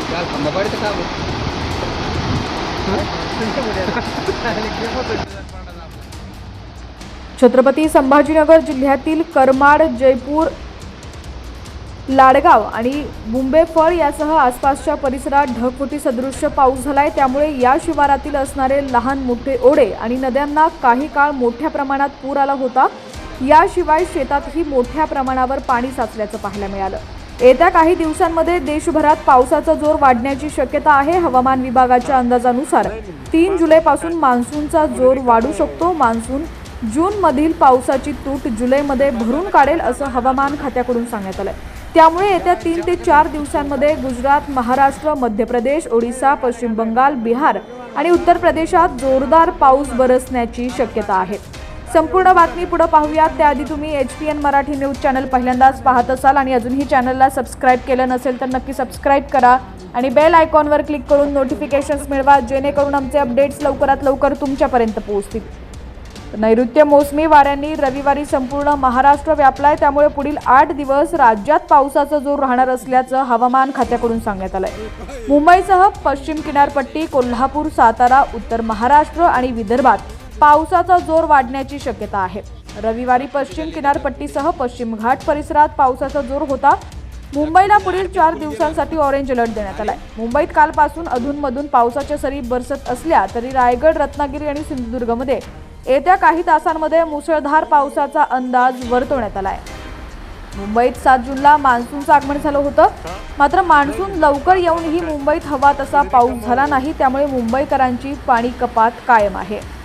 काल काम छत्रपती संभाजीनगर जिल्ह्यातील करमाड जयपूर लाडगाव आणि बुंबेफळ यासह आसपासच्या परिसरात ढगफुटी सदृश्य पाऊस झालाय. त्यामुळे या शिवारातील असणारे लहान मोठे ओढे आणि नद्यांना काही काळ मोठ्या प्रमाणात पूर आला होता. याशिवाय शेतातही मोठ्या प्रमाणावर पाणी साचल्याचं पाहायला मिळालं. येत्या काही दिवसांमध्ये देशभरात पावसाचा जोर वाढण्याची शक्यता आहे. हवामान विभागाच्या अंदाजानुसार तीन जुलैपासून मान्सूनचा जोर वाढू शकतो. मान्सून जूनमधील पावसाची तूट जुलैमध्ये भरून काढेल असं हवामान खात्याकडून सांगण्यात आलं त्यामुळे येत्या तीन ते चार दिवसांमध्ये गुजरात महाराष्ट्र मध्य प्रदेश ओडिसा पश्चिम बंगाल बिहार आणि उत्तर प्रदेशात जोरदार पाऊस बरसण्याची शक्यता आहे. संपूर्ण बातमी पुढे पाहूयात. त्याआधी तुम्ही H P N Marathi news channel पहिल्यांदाच पाहत असाल आणि अजूनही चॅनलला सबस्क्राईब केलं नसेल तर नक्की सबस्क्राईब करा आणि बेल आयकॉनवर क्लिक करून नोटिफिकेशन्स मिळवा जेणेकरून आमचे अपडेट्स लवकरात लवकर तुमच्यापर्यंत पोहोचतील. नैऋत्य मोसमी वाऱ्यांनी रविवारी संपूर्ण महाराष्ट्र व्यापलाय. त्यामुळे पुढील आठ दिवस राज्यात पावसाचा जोर राहणार असल्याचं हवामान खात्याकडून सांगण्यात आलं आहे मुंबईसह पश्चिम किनारपट्टी कोल्हापूर सातारा उत्तर महाराष्ट्र आणि विदर्भात पावसाचा जोर वाढण्याची शक्यता आहे. रविवारी पश्चिम किनारपट्टीसह पश्चिम घाट परिसरात पावसाचा जोर होता. मुंबईला पुढील चार दिवसांसाठी ऑरेंज अलर्ट देण्यात आलाय. मुंबईत कालपासून अधूनमधून पावसाच्या सरी बरसत असल्या तरी रायगड रत्नागिरी आणि सिंधुदुर्गमध्ये येत्या काही तासांमध्ये मुसळधार पावसाचा अंदाज वर्तवण्यात आलाय. मुंबईत सात जूनला मान्सूनचं आगमन झालं होतं. मात्र मान्सून लवकर येऊनही मुंबईत हवा तसा पाऊस झाला नाही त्यामुळे मुंबईकरांची पाणी कपात कायम आहे.